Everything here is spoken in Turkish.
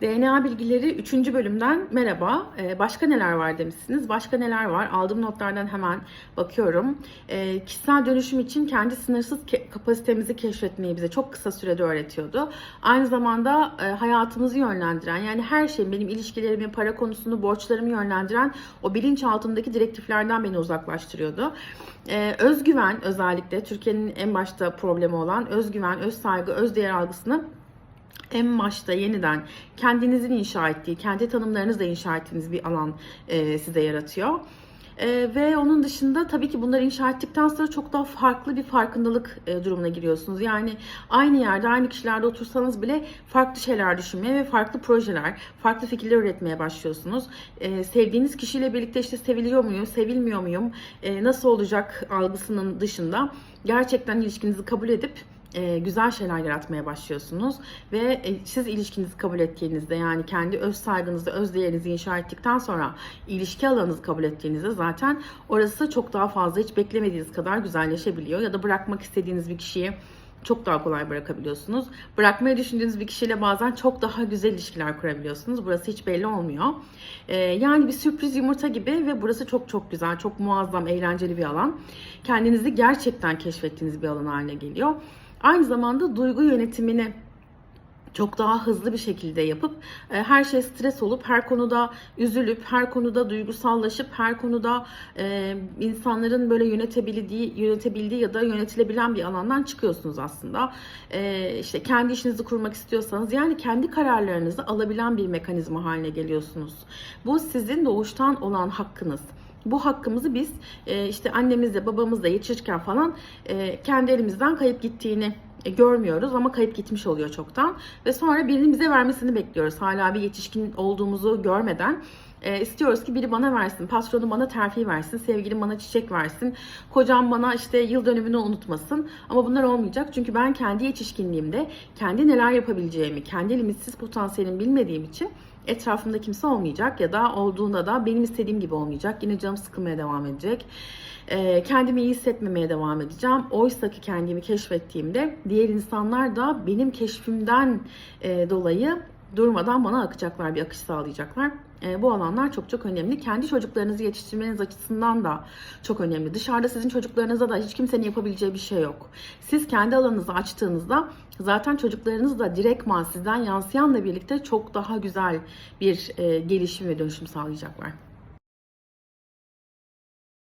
DNA bilgileri 3. bölümden merhaba. Ee, başka neler var demişsiniz. Başka neler var? Aldığım notlardan hemen bakıyorum. Ee, kişisel dönüşüm için kendi sınırsız ke- kapasitemizi keşfetmeyi bize çok kısa sürede öğretiyordu. Aynı zamanda e, hayatımızı yönlendiren yani her şey benim ilişkilerimi, para konusunu, borçlarımı yönlendiren o bilinçaltımdaki direktiflerden beni uzaklaştırıyordu. Ee, özgüven özellikle Türkiye'nin en başta problemi olan özgüven, öz saygı, öz değer algısını en başta yeniden kendinizin inşa ettiği, kendi tanımlarınızla inşa ettiğiniz bir alan e, size yaratıyor. E, ve onun dışında tabii ki bunları inşa ettikten sonra çok daha farklı bir farkındalık e, durumuna giriyorsunuz. Yani aynı yerde, aynı kişilerde otursanız bile farklı şeyler düşünmeye ve farklı projeler, farklı fikirler üretmeye başlıyorsunuz. E, sevdiğiniz kişiyle birlikte işte seviliyor muyum, sevilmiyor muyum, e, nasıl olacak algısının dışında gerçekten ilişkinizi kabul edip e, güzel şeyler yaratmaya başlıyorsunuz ve e, siz ilişkinizi kabul ettiğinizde yani kendi öz saygınızı, öz değerinizi inşa ettikten sonra ilişki alanınızı kabul ettiğinizde zaten orası çok daha fazla hiç beklemediğiniz kadar güzelleşebiliyor ya da bırakmak istediğiniz bir kişiyi çok daha kolay bırakabiliyorsunuz. Bırakmayı düşündüğünüz bir kişiyle bazen çok daha güzel ilişkiler kurabiliyorsunuz. Burası hiç belli olmuyor. Ee, yani bir sürpriz yumurta gibi ve burası çok çok güzel, çok muazzam, eğlenceli bir alan. Kendinizi gerçekten keşfettiğiniz bir alan haline geliyor. Aynı zamanda duygu yönetimini çok daha hızlı bir şekilde yapıp e, her şey stres olup her konuda üzülüp her konuda duygusallaşıp her konuda e, insanların böyle yönetebildiği yönetebildiği ya da yönetilebilen bir alandan çıkıyorsunuz aslında. E, işte kendi işinizi kurmak istiyorsanız yani kendi kararlarınızı alabilen bir mekanizma haline geliyorsunuz. Bu sizin doğuştan olan hakkınız. Bu hakkımızı biz e, işte annemizle babamızla yetişirken falan e, kendi elimizden kayıp gittiğini e, görmüyoruz ama kayıp gitmiş oluyor çoktan. Ve sonra birinin bize vermesini bekliyoruz. Hala bir yetişkin olduğumuzu görmeden. E, istiyoruz ki biri bana versin, patronum bana terfi versin, sevgilim bana çiçek versin, kocam bana işte yıl dönümünü unutmasın. Ama bunlar olmayacak çünkü ben kendi yetişkinliğimde kendi neler yapabileceğimi, kendi limitsiz potansiyelimi bilmediğim için etrafımda kimse olmayacak ya da olduğunda da benim istediğim gibi olmayacak. Yine canım sıkılmaya devam edecek. Ee, kendimi iyi hissetmemeye devam edeceğim. Oysa ki kendimi keşfettiğimde diğer insanlar da benim keşfimden e, dolayı durmadan bana akacaklar, bir akış sağlayacaklar. E, bu alanlar çok çok önemli. Kendi çocuklarınızı yetiştirmeniz açısından da çok önemli. Dışarıda sizin çocuklarınıza da hiç kimsenin yapabileceği bir şey yok. Siz kendi alanınızı açtığınızda zaten çocuklarınız da direktman sizden yansıyanla birlikte çok daha güzel bir e, gelişim ve dönüşüm sağlayacaklar.